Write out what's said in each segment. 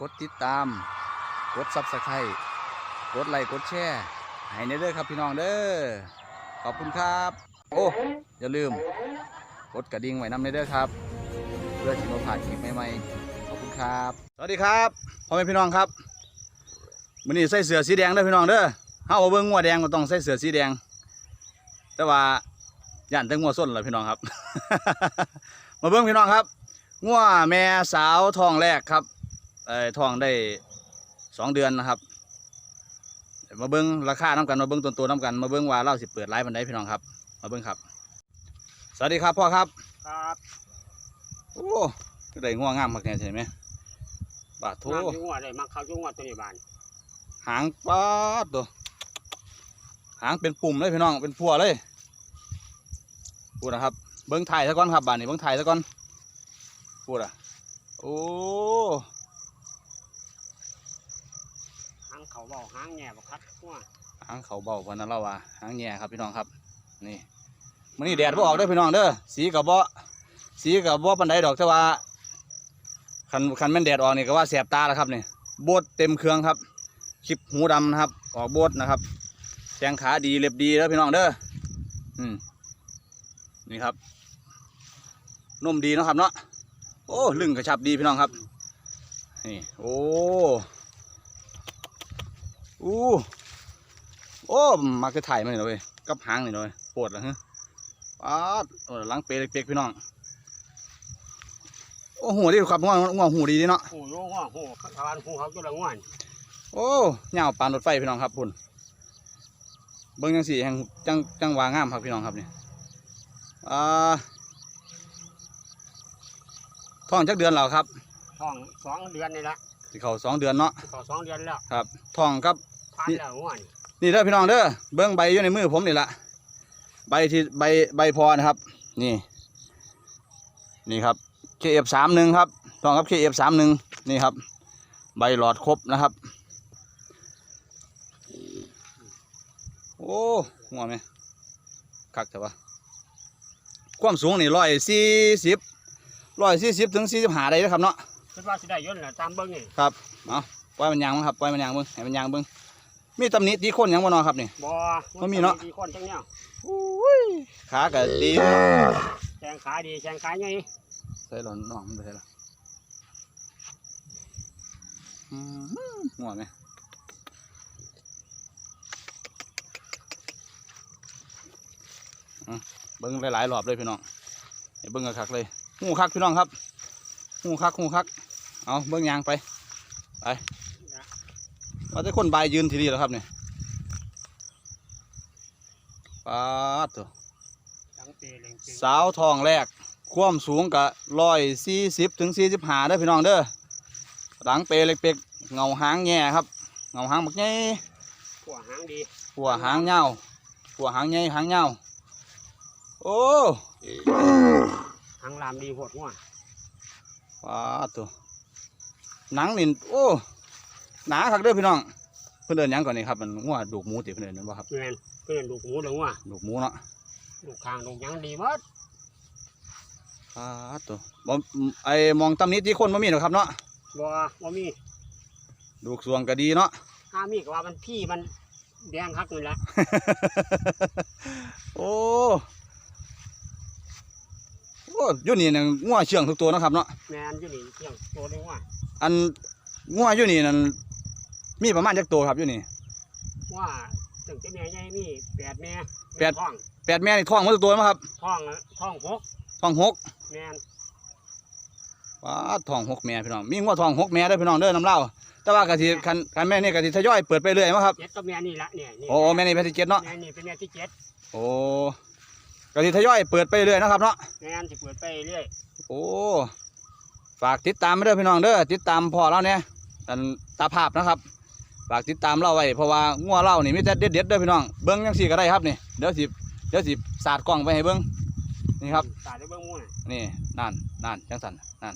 กดติดตาม กดซับสไครต์กดไลค์กดแชร์ให้ในเด้อครับพี่น้องเด้อขอบคุณครับ โอ้อย่าลืม กดกระดิ่งไว้นำในเด้อครับ เพื่อที่เราผ่านคลิปใหม่ๆขอบคุณครับสวัสดีครับพ่อแม่พี่น้องครับวันนี้ใส่เสื้อสีแดงเด้อพี่น้องเด้อเฮาเอาเบิ่งงัวแดงก็ต้องใส่เสื้อสีแดง แต่ว่าย่านแต่งัวส้นเล่ะพี่น้องครับ มาเบิ่งพี่น้องครับงัวแม่สาวทองแรกครับ ทองได้สองเดือนนะครับเดี๋ยวมาเบิ่งราคาน้กันมาเบิ่งต้นตัวน้กันมาเบิ่งว่าเราสิเปิดไลฟ์บันไดพี่น้องครับ มาเบิ่งครับ สวัสดีครับพ่อครับครับโอ้ได้ง่วงงามมากแน่ใช่ไหมบาดโถน้ำยุ่งอะไรมาเข้ายุ่งว่าตัวนี้บานหางปาดตัวหางเป็นปุ่มเลยพี่น้องเป็นพัวเลยพูดนะครับ เบิ้งถ่ายซะก่อนครับบานนี้เบิ้งถ่ายซะก่อนพูดอะโอ้ หาง เขาเบาหางแง่บคัดหัวหางเขาเบาวันนั้นเราว่าหางแย่ครับพี่น้องครับนี่มันนี่แดดบ่ออกเด้อพี่น้องเด้อสีกับบ่สีกับบ่ปันไดดอกแต่ว่าคันคันแม่นแดดออกนี่ก็ว่าแสบตาแล้วครับนี่บดเต็มเครื่องครับคลิปหูดำนะครับ ออกบดนะครับแขงขาดีเล็บดีแล้วพี่น้องเด้ออืมนี่ครับนุ่มดีนะครับเนาะโอ้ลึงกระชับดีพี่น้องครับนี่โอ้ อู้โอ้มาคือถ่ายมาหน่อยเว้ยกับหางหน่อยเว้ยปวดแล้วฮะป๊าดโอ้หลังเปรย์เปียกๆพี่น้องโอ้หูดีครับง่วงง่วงหูดีดีเนาะหูโยงว่าหูขาวานหูเขาจุละง่วนโอ้ยาวปานรถไฟพี่น้องครับพุ่นเบิ้งจังสี่แห่งจังจังหวางามครับพี่น้องครับนี่อ่าท้องจักเดือนแล้วครับท้องสองเดือนนี่ละสิเขาสองเดือนเนาะเขาสองเดือนแล้วครับท้องครับ พันแล้วง่วนนี่เด้อพี่น้องเด้อเบิ้งใบอยู่ในมือผมนี่ละใบที่ใบใบพอนะครับ นี่ นี่ครับ KF สามหนึ่งครับท้องครับ KF สามหนึ่งนี่ครับ ใบหลอดครบนะครับ โอ้หัวไหมคักแต่ว่าความสูงนี่ร้อยสี่สิบร้อยสี่สิบถึงสี่สิบห้าได้นะครับเนาะคิดว่าสิได้ยนต์แหละตามเบิ้งนี่ครับเอาปล่อยมันยางมั้งครับปล่อยมันยางเบิ้งให้มันยางเบิ้ง มีตำหนิตีโคนหยังบ่เนอครับนี่ บ่มันมีเนาะมีคนจังเนี้ยอุ้ยขาก็ดีแข้งขาดีแข้งขาใหญ่ใส่หลอนน้องมันไปใส่ละอืมหัวไหมอะเบิ้งหลายๆรอบเลยพี่น้องให้เบิ้งกคักเลยหูคักพี่น้องครับหูคักหูคัก เอาเบิ้งยางไปไป ว่าแต่คนบายยืนทีนี้แล้วครับเนี่ยปาดตัวหลังเปรย์เล็งเปรย์สาวทองแรก ความสูงกะร้อยสี่สิบถึงสี่สิบห้าเด้อพี่น้องเด้อหลังเปรเล็กเปกเงาหางแง่ครับ เงาหางบักใหญ่หัวหางดีหัวหางเงาหัวหางใหญ่หางเงาโอ้หางลามดีโหดง่วนว้าตัวหนังนี่โอ้ หนาคักเด้อพี่น้องเพื่อนเดินหยังก่อนนี่ครับมันงัวดูกหมูติเพื่อนเดินนั่นบ่ครับแม่นเพื่อนลูกหมูเหลืองว่ะดูกหมูเนาะลูกคางลูกหยังดีหมดว้าตัวบ่ไอมองตำหนี้ที่คนบ่มีหรอกครับเนาะบ่บ่มีดูกสวงก็ดีเนาะถ้ามีก็ว่ามันพี่มันแดงคักนี่แหละโอ้โอ้อยุ่นี่นั่นงัวเชื่องทุกตัวเนาะครับเนาะแม่นอยู่นี่เที่ยงตัวเล็กว่าอันงัวอยู่นี่นั่น มีประมาณจักตัวครับอยู่นี่ ว่าตั้งแต่แม่ใหญ่มีแปดแม่แปด ท้องแปดแม่นี่ท้องหมดทุกตัวไหมครับท้องอะท้องหกท้องหกแม่นว้าท้องหกแม่พี่น้อง มีงัวท้องหกแม่เด้อพี่น้องเด้อน้ำเล่าแต่ว่ากะทิคันคันแม่นี่กะทิทยอยเปิดไปเรื่อยมั้งครับเจ็ดก็แม่นี่ละเนี่ยนี่โอ้แม่นี่แม่ที่เจ็ดเนาะแม่นี่เป็นแม่ที่เจ็ดโอ้กะทิทยอยเปิดไปเรื่อยนะครับเนาะ แม่นสิเปิดไปเรื่อยโอ้ ฝากติดตามไปเด้อพี่น้องเด้อติดตามพ่อเราเนี่ยอันตาภาพนะครับ ฝากติดตามเราไว้เพราะว่างัวเรานี่มีแต่เด็ดเด็ดๆเด้อพี่น้องเบิ้งยังสี่ก็ได้ครับนี่เดี๋ยวสิเดี๋ยวสิสาดกล้องไปให้เบิ้งนี่ครับตาได้เบิ่งหมู่น่ะนี่นั่นนั่นจังสันนั่น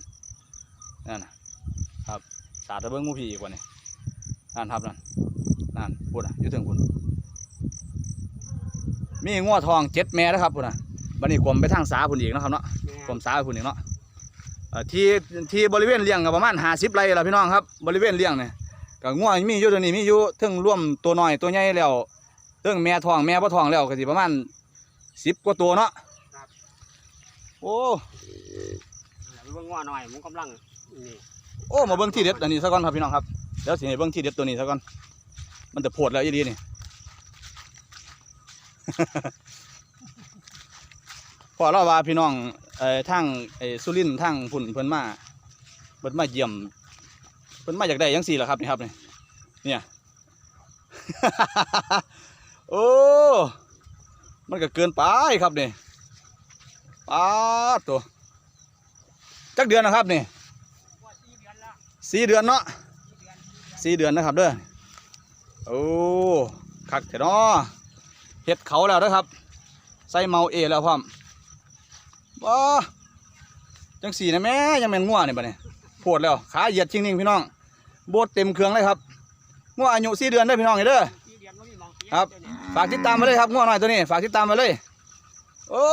นั่นน่ะครับสาดไปเบิ้งหมูผีอีกว่านี่นั่นครับนั่นนั่นพูดอะอยู่ถึงคุณมีงัวทองเจ็ดแม่นะครับพูดอะบันนี้กลมไปทางสาพุ่นอีกนะครับเนาะแม่นกลมสาไปพุ่นอีกเนาะเอ่อที่ที่บริเวณเลี้ยงก็ประมาณ50ไร่ล่ะพี่น้องครับบริเวณเลี้ยงเนี่ย ก็งัวมีอยู่ตัวนี้มีอยู่เทึงร่วมตัวน้อยตัวใหญ่แล้วเทึงแม่ท้องแม่บ่ท้องแล้วก็สิประมาณ10กว่าตัวเนาะโอ้แล้วเบิ่งว่าหน่อยมันกำลังนี่โอ้มาเบิ่งที่เด็ดอันนี้ซะก่อนครับพี่น้องครับเดี๋ยวสิให้เบิ่งที่เด็ดตัวนี้ซะก่อนมันจะโพดแล้วอีดีนี่พอเราว่าพี่น้องเอ่อทางไอ้สุรินทร์ทางพุ่นเพิ่นมาเพิ่นมาเยี่ยมเพิ่นมาอยากได้จังซี่ล่ะครับนี่ครับนี่เนี่ย โอ้ มันก็เกินไปครับนี่ป้าตัวจักเดือนนะครับนี่สี่เดือนเนาะสี่เดือนนะครับเด้อโอ้คักแท้เนาะเฮ็ดเขาแล้วเด้อครับ ใส่เมาเอแล้วพร้อมว้าจังสี่นะแม่ยังแม่นงัวนี่ยบัดนี้โพดแล้ว ขาเหยียดจริงนิ่งพี่น้อง โบดเต็มเครื่องเลยครับงัวอายุสี่เดือนเด้อพี่น้องเด้อสี่เดือนบ่มีหมองเสียครับเดี๋ยวนี้ฝากติดตามมาเลยครับงัวหน่อยตัวนี้ ฝากติดตามมาเลย โอ้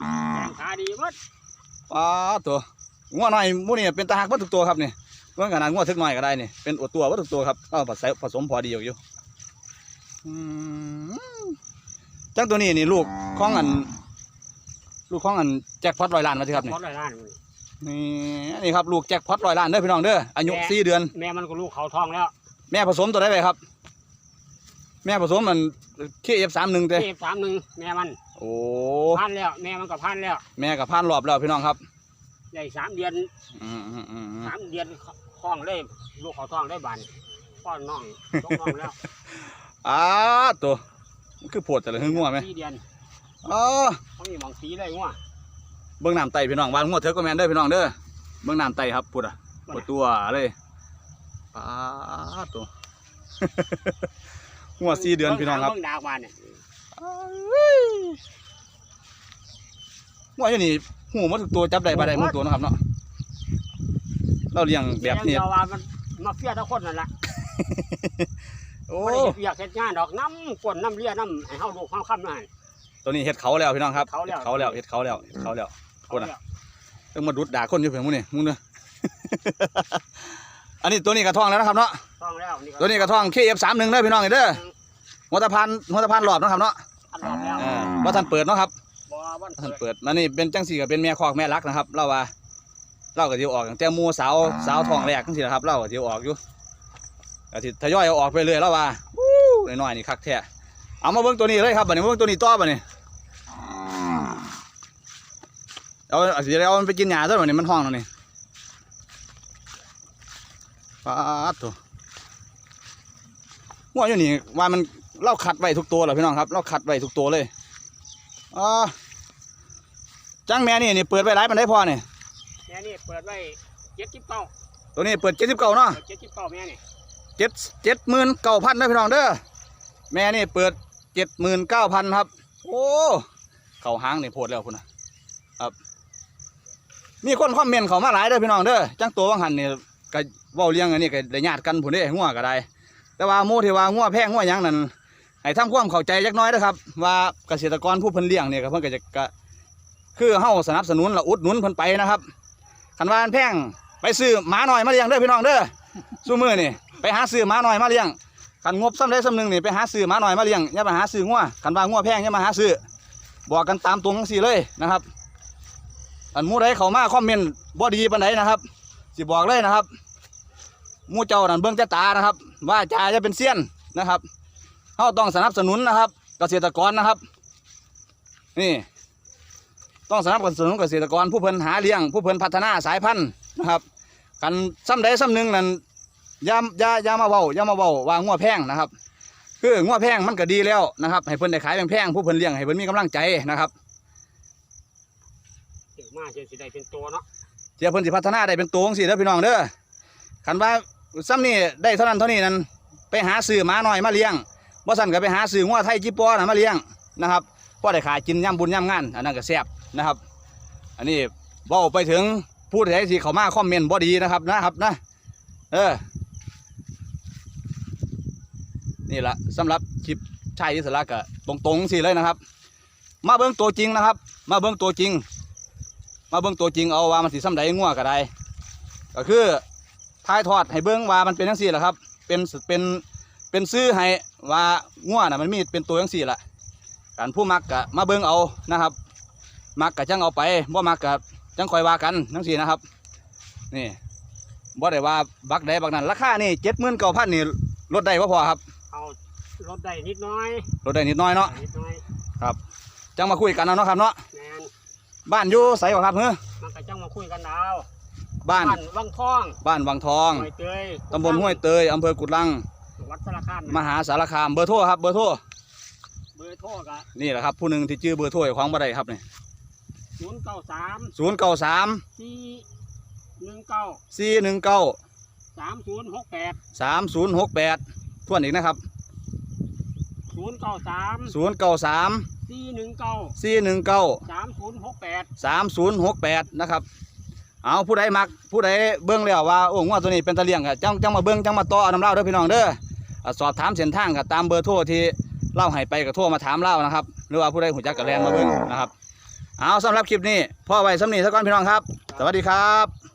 แข้งขาดีหมดป้าดตัวงัวหน่อยหมูนี่เป็นตาหักวัตถุกตัวครับนี่เมื่อขนาดงัวทึกหน่อยก็ได้นี่เป็นอดตัววัตถุกตัวครับก็ผสมผสมพอดีอยู่อยู่อืมจังตัวนี้นี่ลูกของอัน ลูกของอันแจ็คพอตร้อยล้านมาสิครับนี่พอดร้อยล้า นมื้อนี้นี่นี่ครับลูกแจ็คพอตร้อยล้านเด้อพี่น้องเด้ออายุสี่เดือน แม่มันก็ลูกเขาท้องแล้วแม่ผสมตัวได้ไปครับ แม่ผสมมันเคเอฟสามหนึ่งเต้เทพสามหนึ่งแม่มันโอ้พันแล้ว แม่มันก็พันแล้วแม่กับพานรอบแล้วพี่น้องครับได้สามเดือนอืมอืมอืมอืมสามเดือนท้องเลยลูกเขาท้องได้บานป้อนน้องต้องน้องแล้วอ้าตัวมันคือโผดแต่ละหึงงัวไหมสี่เดือนอ๋อเขามีหมองสีเลยงัว เบื้องน้ำไตพี่น้องวานงัวเถอะก็แมนเด้อพี่น้องเด้อเบื้องน้ำไตครับพูดอะปวดตัวเลยป้าดตัวงัวสี่เดือนพี่น้องครับเบิ่งดากบานเนี่ยงัวอยู่นี่หูมันทุกตัวจับได้บ่ได้หมันตัวเนาะครับเนาะเราเลี้ยงแบบนี้เดี๋ยวว่ามันมาเฟียทุกคนนั่นแหละโอ้บ่ได้เฮ็ดเวียกเฮ็ดงานดอกน้ำกวนน้ำเลียน้ำให้เฮาลูกเฮาค้ำนั่นตัวนี้เฮ็ดเขาแล้วพี่น้องครับเฮ็ดเขาแล้วเขาแล้วเฮ็ดเขาแล้วเฮ็ดเขาแล้วเขา คนน่ะแล้วต้องมาดุดด่าคนอยู่เพียงมึงนี่มึงเด้ออันนี้ตัวนี้กระท่องแล้วนะครับเนาะท้องแล้วนี่ตัวนี้กระท่อง KF31 เด้อพี่น้องเด้อหัวตะพานหัวตะพานหลอดเนาะครับเนาะอันรอบแล้วเออว่าท่านเปิดเนาะครับบ่วันท่านเปิดเปิดมันนี่เป็นจังสี่ก็เป็นแม่คอกแม่รักนะครับเราว่าเราก็สิออกตั้งแต่หมูสาวสาวทองแรกจังซี่นะครับเราก็สิออกอยู่ก็สิทยอยเอาออกไปเรื่อยแล้วว่าวู้น้อยๆนี่คักแท้เอามาเบิ่งตัวนี้เลยครับบัดนี้มาเบิ่งตัวนี้ต่อบัดนี้ เอาเอาสิเอามันไปกินหญ้าซะบัดนี้มันห้องแล้วนี่ปาดตัวหัวอยู่นี่ว่ามันเราขัดไว้ทุกตัวเหรอพี่น้องครับเราขัดไว้ทุกตัวเลยอ่าจังแม่นี่นี่เปิดไว้หลายปันได้พอนี่แม่นี่เปิดไว้เจ็ดสิบเก้าตัวนี้เปิดเจ็ดสิบเก้าเนาะเปิดเจ็ดสิบเก้าแม่นี่เจ็ดเจ็ดหมื่นเก้าพันนะพี่น้องเด้อแม่นี่เปิดเจ็ดหมื่นเก้าพันครับ โอ้เข่าหางนี่โพดแล้วคุณนะครับ มีคนคอมเมนต์เขามาหลายเด้อพี่น้องเด้อจังตัววังหันนี่ก็เว้าเลี้ยงอันนี้ก็ได้ญาติกันผุนเด้งัวก็ได้ แต่ว่าหมู่ที่ว่างัวแพงงัวหยังนั่นให้ทำความเข้าใจจักน้อยนะครับ ว่าเกษตรกรผู้เพิ่นเลี้ยงเนี่ยก็เพิ่นก็จะก็คือเฮาสนับสนุนและอุดหนุนเพิ่นไปนะครับคันว่านแพงไปซื้อหมาหน่อยมาเลี้ยงเด้อพี่น้องเด้อสู้มือนี่ไปหาซื้อหมาหน่อยมาเลี้ยงคันงบซ้ำได้ซ้ำหนึ่งนี่ไปหาซื้อหมาหน่อยมาเลี้ยงอย่าไปหาซื้องัวคันว่างัวแพงอย่ามาหาซื้อบอกกันตามตรงทั้งสี่เลยนะครับ อันมู่ใดเขามาคอมเมนต์บ่ดีปานใดนนะครับ สิบอกเลยนะครับมูเจ้านั่นเบิ่งแต่ตานะครับ ว่าจ่าจะเป็นเซียนนะครับเขาต้องสนับสนุนนะครับ เกษตรกรนะครับ นี่ ต้องสนับสนุนเกษตรกรผู้เพิ่นหาเลี้ยง ผู้เพิ่นพัฒนาสายพันธุ์นะครับกันซ้ำใดซ้ำหนึ่งนั่นยาอยาอยามาเว้ายามาเว้าว่างัวแพงนะครับ คืองัวแพงมันก็ดีแล้วนะครับ ให้เพิ่นได้ขายแพงๆผู้เพิ่นเลี้ยงให้เพิ่นมีกำลังใจนะครับ มาเจอสิได้เป็นตัวเนาะเจ้าเพิ่นสิพัฒนาได้เป็นตัวจังซี่เด้อพี่น้องเด้อคันว่าซ้ำนี่ได้เท่านั้นเท่านี้นั่นไปหาซื้อหมาหน้อยมาเลี้ยงบ่ซั่นก็ไปหาซื้องัวไทยจิปอนะมาเลี้ยงนะครับพอได้ขายกินย่ำบุญย่ำงานอันนั้นก็แซ่บนะครับ อันนี้เว้าไปถึงผู้ใดที่เขามาคอมเมนต์บ่ดีนะครับนะครับนะ เออ นี่ละสำหรับคลิปชายอิสระก็ตรงๆสิเลยนะครับ มาเบิ่งตัวจริงนะครับ มาเบิ่งตัวจริง มาเบิ่งตัวจริงเอาว่ามันสิซ้ำใดงัวก็ได้ก็คือทายทอดให้เบิ่งว่ามันเป็นจังซี่แหละครับเป็นเป็นเป็นซื้อให้ว่างัวน่ะมันมีเป็นตัวจังซี่ล่ะการผู้มักก็มาเบิ่งเอานะครับ มักก็จังเอาไปบ่มักก็จังคอยว่ากันจังซี่นะครับ นี่บ่ได้ว่าบักใดบักนั้นราคานี่79,000นี่ลดได้บ่พอครับเอาลดได้นิดน้อยลดได้นิดหน้อยเนาะนิดน้อยจังมาคุยกันเอาเนาะครับเนาะแมน บ้านอยู่ไสบ่ครับเฮ้อมันก็จังมาคุยกันดาวบ้านวังทองบ้านวังทองห้วยเตยตำบลห้วยเตยอำเภอกุดลังวัดสารคามมหาสารคามเบอร์โทรครับเบอร์โทรเบอร์โทรกะนี่แหละครับผู้หนึ่งที่ชื่อเบอร์โทรของบ่ได้ครับนี่ศูนย์เก้าสามศูนย์เก้าสามสี่หนึ่งเก้าสี่หนึ่งเก้าสามศูนย์หกแปดสามศูนย์หกแปดทวนอีกนะครับศูนย์เก้าสามศูนย์เก้าสามสี่หนึ่งเก้าสี่หนึ่งเก้าสามศูนย์หกแป ดสามศูนย์หกแปดนะครับ เอาผู้ใดมักผู้ใดเบื้องแล้วว่าโอ้งวดตัวนี้เป็นตะเลียงอะจังจังมาเบื้องจังมาต่อเอาน้ำเล่าเด้อพี่น้องเด้อสอบถามเส้นทางกับตามเบอร์โทรที่เล่าให้ไปกับโทรมาถามเล่านะครับ หรือว่าผู้ใดหูจักกับแรงมาเบื้องนะครับ เอาสำหรับคลิปนี้พ่อไว้สำนีสักก้อนพี่น้องครับ สวัสดีครับ